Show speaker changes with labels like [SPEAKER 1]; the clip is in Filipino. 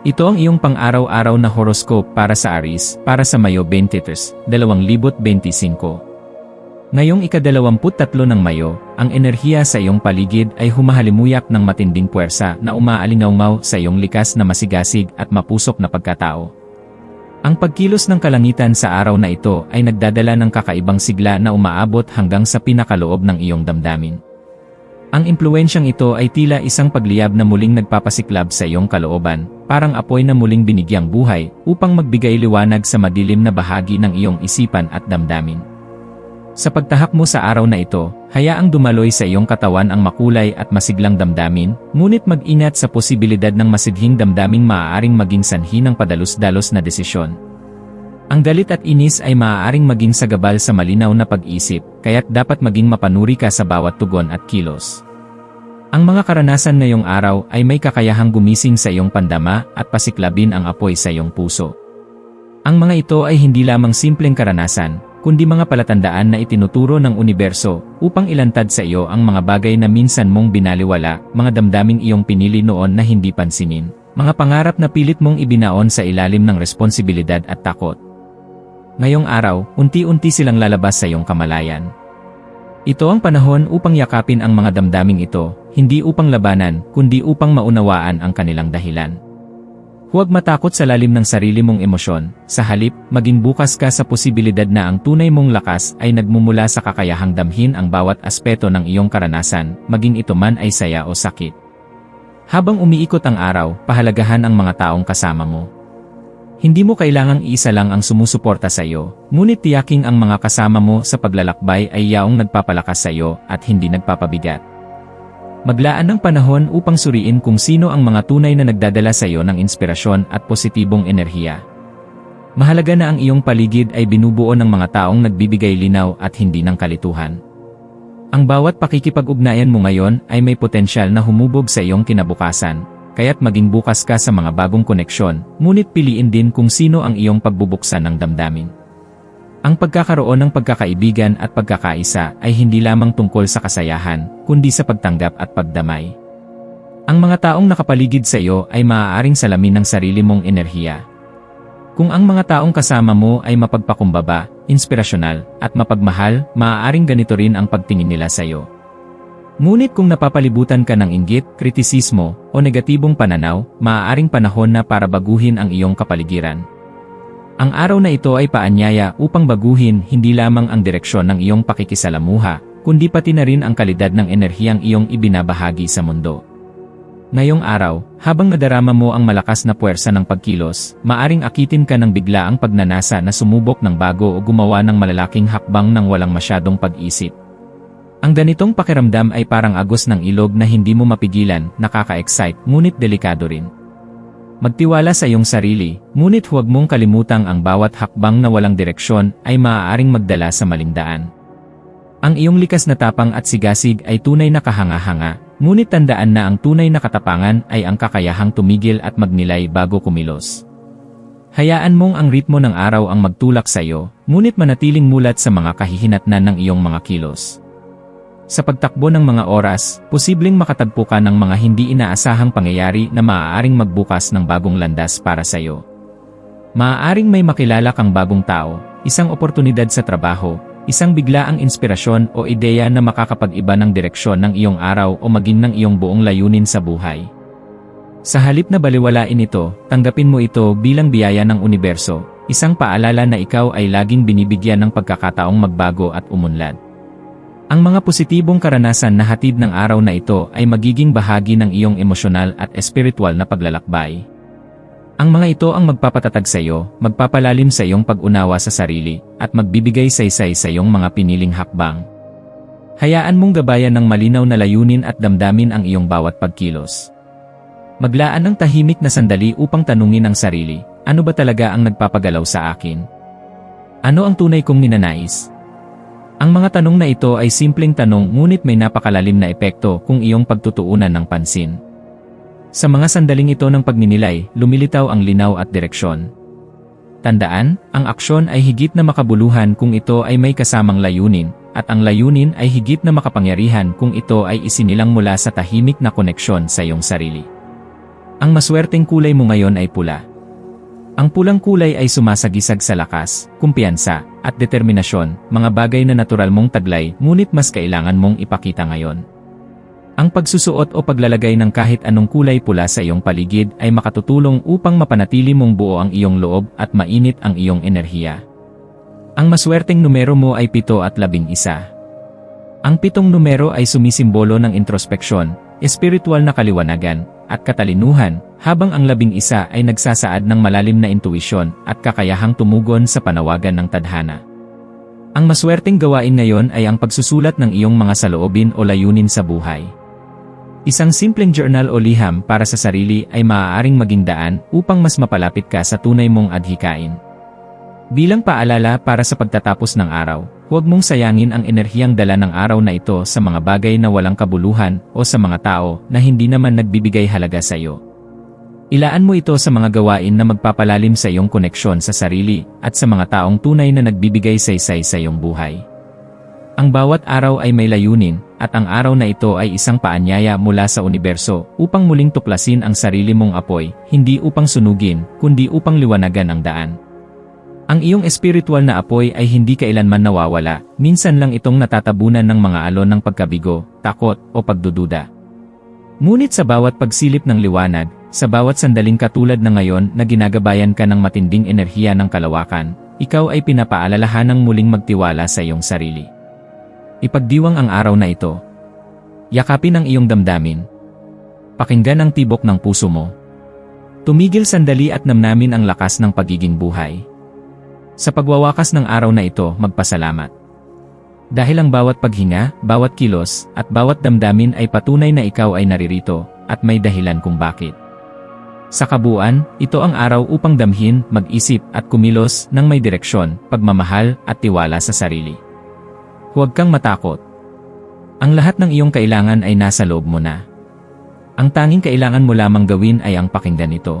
[SPEAKER 1] Ito ang iyong pang-araw-araw na horoscope para sa Aries, para sa Mayo 23, 2025. Ngayong ikadalawamput-tatlo ng Mayo, ang enerhiya sa iyong paligid ay humahalimuyak ng matinding puwersa na umaalingaw sa iyong likas na masigasig at mapusok na pagkatao. Ang pagkilos ng kalangitan sa araw na ito ay nagdadala ng kakaibang sigla na umaabot hanggang sa pinakaloob ng iyong damdamin. Ang impluensyang ito ay tila isang pagliyab na muling nagpapasiklab sa iyong kalooban, parang apoy na muling binigyang buhay upang magbigay liwanag sa madilim na bahagi ng iyong isipan at damdamin. Sa pagtahak mo sa araw na ito, hayaang dumaloy sa iyong katawan ang makulay at masiglang damdamin, ngunit mag-ingat sa posibilidad ng masidhing damdaming maaaring maging sanhi ng padalos-dalos na desisyon. Ang galit at inis ay maaaring maging sagabal sa malinaw na pag-isip, kaya't dapat maging mapanuri ka sa bawat tugon at kilos. Ang mga karanasan ngayong araw ay may kakayahang gumising sa iyong pandama at pasiklabin ang apoy sa iyong puso. Ang mga ito ay hindi lamang simpleng karanasan, kundi mga palatandaan na itinuturo ng universo upang ilantad sa iyo ang mga bagay na minsan mong binaliwala, mga damdaming iyong pinili noon na hindi pansinin, mga pangarap na pilit mong ibinaon sa ilalim ng responsibilidad at takot. Ngayong araw, unti-unti silang lalabas sa iyong kamalayan. Ito ang panahon upang yakapin ang mga damdaming ito, hindi upang labanan, kundi upang maunawaan ang kanilang dahilan. Huwag matakot sa lalim ng sarili mong emosyon, sa halip, maging bukas ka sa posibilidad na ang tunay mong lakas ay nagmumula sa kakayahang damhin ang bawat aspeto ng iyong karanasan, maging ito man ay saya o sakit. Habang umiikot ang araw, pahalagahan ang mga taong kasama mo. Hindi mo kailangang isa lang ang sumusuporta sa iyo, ngunit tiyaking ang mga kasama mo sa paglalakbay ay yaong nagpapalakas sa iyo at hindi nagpapabigat. Maglaan ng panahon upang suriin kung sino ang mga tunay na nagdadala sa iyo ng inspirasyon at positibong enerhiya. Mahalaga na ang iyong paligid ay binubuo ng mga taong nagbibigay linaw at hindi ng kalituhan. Ang bawat pakikipag-ugnayan mo ngayon ay may potensyal na humubog sa iyong kinabukasan, kaya't maging bukas ka sa mga bagong koneksyon, ngunit piliin din kung sino ang iyong pagbubuksan ng damdamin. Ang pagkakaroon ng pagkakaibigan at pagkakaisa ay hindi lamang tungkol sa kasayahan, kundi sa pagtanggap at pagdamay. Ang mga taong nakapaligid sa iyo ay maaaring salamin ng sarili mong enerhiya. Kung ang mga taong kasama mo ay mapagpakumbaba, inspirasyonal, at mapagmahal, maaaring ganito rin ang pagtingin nila sa iyo. Ngunit kung napapalibutan ka ng inggit, kritisismo, o negatibong pananaw, maaaring panahon na para baguhin ang iyong kapaligiran. Ang araw na ito ay paanyaya upang baguhin hindi lamang ang direksyon ng iyong pakikisalamuha, kundi pati na rin ang kalidad ng enerhiyang iyong ibinabahagi sa mundo. Ngayong araw, habang nadarama mo ang malakas na puwersa ng pagkilos, maaring akitin ka ng bigla ang pagnanasa na sumubok ng bago o gumawa ng malalaking hakbang ng walang masyadong pag-isip. Ang ganitong pakiramdam ay parang agos ng ilog na hindi mo mapigilan, nakaka-excite, ngunit delikado rin. Magtiwala sa iyong sarili, ngunit huwag mong kalimutang ang bawat hakbang na walang direksyon ay maaaring magdala sa maling daan. Ang iyong likas na tapang at sigasig ay tunay na kahanga-hanga, ngunit tandaan na ang tunay na katapangan ay ang kakayahang tumigil at magnilay bago kumilos. Hayaan mong ang ritmo ng araw ang magtulak sa iyo, ngunit manatiling mulat sa mga kahihinatnan ng iyong mga kilos. Sa pagtakbo ng mga oras, posibleng makatagpo ka ng mga hindi inaasahang pangyayari na maaaring magbukas ng bagong landas para sa iyo. Maaaring may makilala kang bagong tao, isang oportunidad sa trabaho, isang biglaang inspirasyon o ideya na makakapag-iba ng direksyon ng iyong araw o maging ng iyong buong layunin sa buhay. Sa halip na baliwalain ito, tanggapin mo ito bilang biyaya ng universo, isang paalala na ikaw ay laging binibigyan ng pagkakataong magbago at umunlad. Ang mga positibong karanasan na hatid ng araw na ito ay magiging bahagi ng iyong emosyonal at espiritual na paglalakbay. Ang mga ito ang magpapatatag sa iyo, magpapalalim sa iyong pag-unawa sa sarili, at magbibigay saysay sa iyong mga piniling hakbang. Hayaan mong gabayan ng malinaw na layunin at damdamin ang iyong bawat pagkilos. Maglaan ng tahimik na sandali upang tanungin ang sarili, ano ba talaga ang nagpapagalaw sa akin? Ano ang tunay kong ninanais? Ang mga tanong na ito ay simpleng tanong ngunit may napakalalim na epekto kung iyong pagtutuunan ng pansin. Sa mga sandaling ito ng pagninilay, lumilitaw ang linaw at direksyon. Tandaan, ang aksyon ay higit na makabuluhan kung ito ay may kasamang layunin, at ang layunin ay higit na makapangyarihan kung ito ay isinilang mula sa tahimik na koneksyon sa iyong sarili. Ang maswerteng kulay mo ngayon ay pula. Ang pulang kulay ay sumasagisag sa lakas, kumpiyansa, at determinasyon, mga bagay na natural mong taglay ngunit mas kailangan mong ipakita ngayon. Ang pagsusuot o paglalagay ng kahit anong kulay pula sa iyong paligid ay makatutulong upang mapanatili mong buo ang iyong loob at mainit ang iyong enerhiya. Ang maswerteng numero mo ay pito at labing isa. Ang pitong numero ay sumisimbolo ng introspeksyon, espiritual na kaliwanagan, at katalinuhan, habang ang labing isa ay nagsasaad ng malalim na intuisyon at kakayahang tumugon sa panawagan ng tadhana. Ang maswerteng gawain ngayon ay ang pagsusulat ng iyong mga saloobin o layunin sa buhay. Isang simpleng journal o liham para sa sarili ay maaaring maging daan upang mas mapalapit ka sa tunay mong adhikain. Bilang paalala para sa pagtatapos ng araw, huwag mong sayangin ang enerhiyang dala ng araw na ito sa mga bagay na walang kabuluhan o sa mga tao na hindi naman nagbibigay halaga sa iyo. Ilaan mo ito sa mga gawain na magpapalalim sa iyong koneksyon sa sarili at sa mga taong tunay na nagbibigay saysay sa iyong buhay. Ang bawat araw ay may layunin, at ang araw na ito ay isang paanyaya mula sa universo upang muling tuklasin ang sarili mong apoy, hindi upang sunugin, kundi upang liwanagan ang daan. Ang iyong espiritual na apoy ay hindi kailanman nawawala, minsan lang itong natatabunan ng mga alon ng pagkabigo, takot, o pagdududa. Ngunit sa bawat pagsilip ng liwanag, sa bawat sandaling katulad na ngayon na ginagabayan ka ng matinding enerhiya ng kalawakan, ikaw ay pinapaalalahanang muling magtiwala sa iyong sarili. Ipagdiwang ang araw na ito. Yakapin ang iyong damdamin. Pakinggan ang tibok ng puso mo. Tumigil sandali at namnamin ang lakas ng pagiging buhay. Sa pagwawakas ng araw na ito, magpasalamat. Dahil ang bawat paghinga, bawat kilos, at bawat damdamin ay patunay na ikaw ay naririto, at may dahilan kung bakit. Sa kabuuan, ito ang araw upang damhin, mag-isip at kumilos ng may direksyon, pagmamahal at tiwala sa sarili. Huwag kang matakot. Ang lahat ng iyong kailangan ay nasa loob mo na. Ang tanging kailangan mo lamang gawin ay ang pakinggan ito.